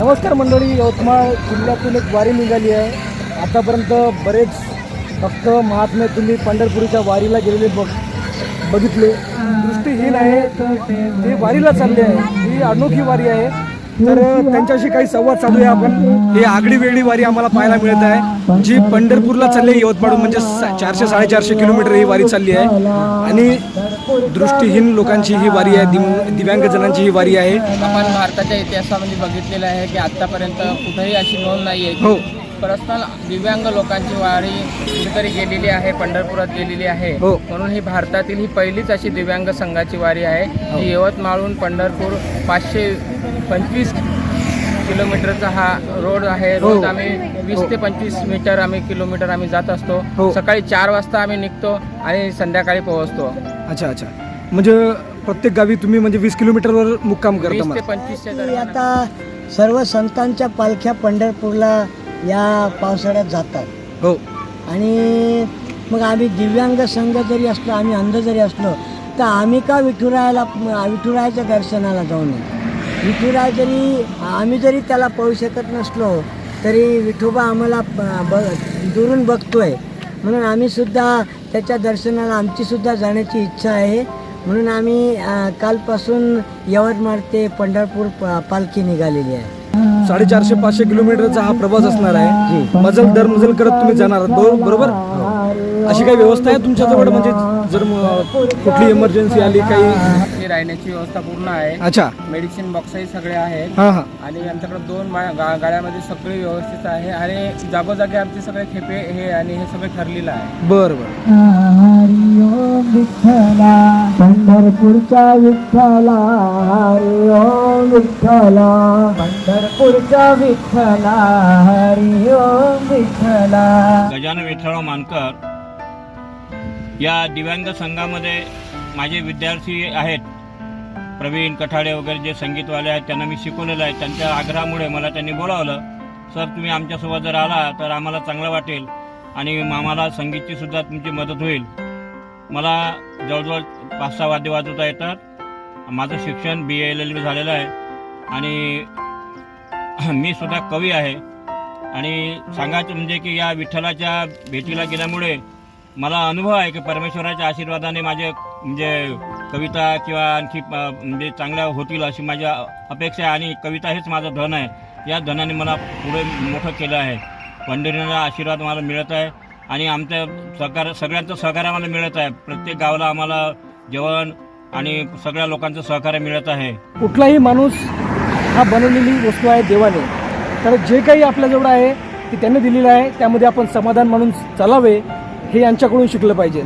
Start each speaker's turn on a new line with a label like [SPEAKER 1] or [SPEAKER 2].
[SPEAKER 1] नमस्कार मंडळी यवतमाळ जिल्ह्यातून एक वारी निघाली आहे. आतापर्यंत बरेच भक्त महात्मे तुम्ही पंढरपूरच्या वारीला गेलेले बघ बघितले. दृष्टीहीन आहे. ते वारीला चालले आहे. ही अनोखी वारी आहे. तर त्यांच्याशी काही संवाद साधूया आपण. ही आगडी वेगळी वारी आम्हाला पाहायला मिळत आहे. जी पंढरपूरला चालली आहे यवतमाळ म्हणजे सा- चारशे साडेचारशे किलोमीटर ही वारी चालली आहे. आणि दृष्टीहीन लोकांची ही वारी आहे दिव दिव्यांगजनांची ही वारी आहे.
[SPEAKER 2] आपण भारताच्या इतिहासामध्ये बघितलेलं आहे की आतापर्यंत कुठेही अशी नोंद नाही आहे
[SPEAKER 1] हो.
[SPEAKER 2] पर्सनल दिव्यांग लोकांची वारी कुठेतरी गेलेली आहे पंढरपुरात गेलेली आहे.
[SPEAKER 1] हो.
[SPEAKER 2] म्हणून ही भारतातील ही पहिलीच अशी दिव्यांग संघाची वारी आहे. जी यवतमाळहून पंढरपूर पाचशे पंचवीस किलोमीटरचा हा रोड आहे.
[SPEAKER 1] हो.
[SPEAKER 2] रोज आम्ही वीस ते पंचवीस मीटर आम्ही किलोमीटर आम्ही जात असतो.
[SPEAKER 1] हो.
[SPEAKER 2] सकाळी चार वाजता आम्ही निघतो आणि संध्याकाळी पोहोचतो.
[SPEAKER 1] अच्छा अच्छा. म्हणजे प्रत्येक गावी तुम्ही म्हणजे वीस किलोमीटरवर मुक्काम करता
[SPEAKER 2] वीस ते
[SPEAKER 1] मला
[SPEAKER 2] पंचवीसच्या
[SPEAKER 3] की
[SPEAKER 2] दरम्यान
[SPEAKER 3] आता सर्व संतांच्या पालख्या पंढरपूरला या पावसाळ्यात जातात.
[SPEAKER 1] हो.
[SPEAKER 3] आणि मग आम्ही दिव्यांग संघ जरी असलो आम्ही अंध जरी असलो तर आम्ही का विठुरायाला विठुरायाच्या दर्शनाला जाऊ नये? विठुराय जरी आम्ही जरी त्याला पाहू शकत नसलो तरी विठोबा आम्हाला ब- दुरून बघतोय. म्हणून आम्ही सुद्धा त्याच्या दर्शनाला आमची सुद्धा जाण्याची इच्छा आहे. म्हणून आम्ही कालपासून यवतमाळ ते पंढरपूर पालखी निघालेली आहे.
[SPEAKER 1] साडेचारशे पाचशे किलोमीटरचा हा प्रवास असणार आहे. मजल दर मजल करत तुम्ही जाणार बरोबर? अशी काही व्यवस्था आहे तुमच्याजवळ? म्हणजे जर कुठली इमर्जन्सी आली काही
[SPEAKER 2] ही राहण्याची व्यवस्था पूर्ण आहे.
[SPEAKER 1] अच्छा.
[SPEAKER 2] मेडिसिन बॉक्सही सगळे आहेत.
[SPEAKER 1] हां हां.
[SPEAKER 2] आणि आमच्याकडे दोन मा- गा- गाड्यामध्ये सगळे व्यवस्थित आहे. आणि जागोजागी आमचे सगळे खेपे हे आणि हे सगळं ठरलेलं आहे.
[SPEAKER 1] बरं बरं.
[SPEAKER 3] विठ्ठला. पंढरपूरच्या विठ्ठला हरी ओम विठ्ठला. पंढरपूरच्या विठ्ठला हरी ओम विठ्ठला.
[SPEAKER 4] गजानन विठ्ठल मानकर या दिव्यांग संघामध्ये माझे विद्यार्थी आहेत. प्रवीण कठाडे वगैरे जे संगीतवाले आहेत त्यांना मी शिकवलेलं आहे. त्यांच्या आग्रहामुळे मला त्यांनी बोलावलं. सर तुम्ही आमच्यासोबत जर आला तर आम्हाला चांगलं वाटेल आणि आम्हाला संगीतची सुद्धा तुमची मदत होईल. मला जवळजवळ पाच सहा वाद्य वाजवता येतात. माझं शिक्षण बी एल एल बी झालेलं आहे. आणि मी सुद्धा कवी आहे. आणि सांगायचं म्हणजे की या विठ्ठलाच्या भेटीला गेल्यामुळे मला अनुभव आहे की परमेश्वराच्या आशीर्वादाने माझे म्हणजे कविता किंवा आणखी म्हणजे चांगल्या होतील अशी माझी अपेक्षा आहे. आणि कविता हेच माझं धन आहे. या धनाने मला पुढे मोठं केलं आहे. पंढरीला आशीर्वाद मला मिळत आहे. आणि आमच्या सहकार सगळ्यांचं सहकार्य आम्हाला मिळत आहे. प्रत्येक गावाला आम्हाला जेवण आणि सगळ्या लोकांचं सहकार्य मिळत आहे.
[SPEAKER 1] कुठलाही माणूस हा बनवलेली वस्तू आहे देवाने. तर जे काही आपल्याजवळ आहे ते त्यांनी दिलेलं आहे. त्यामध्ये आपण समाधान म्हणून चालावे हे यांच्याकडून शिकलं पाहिजे.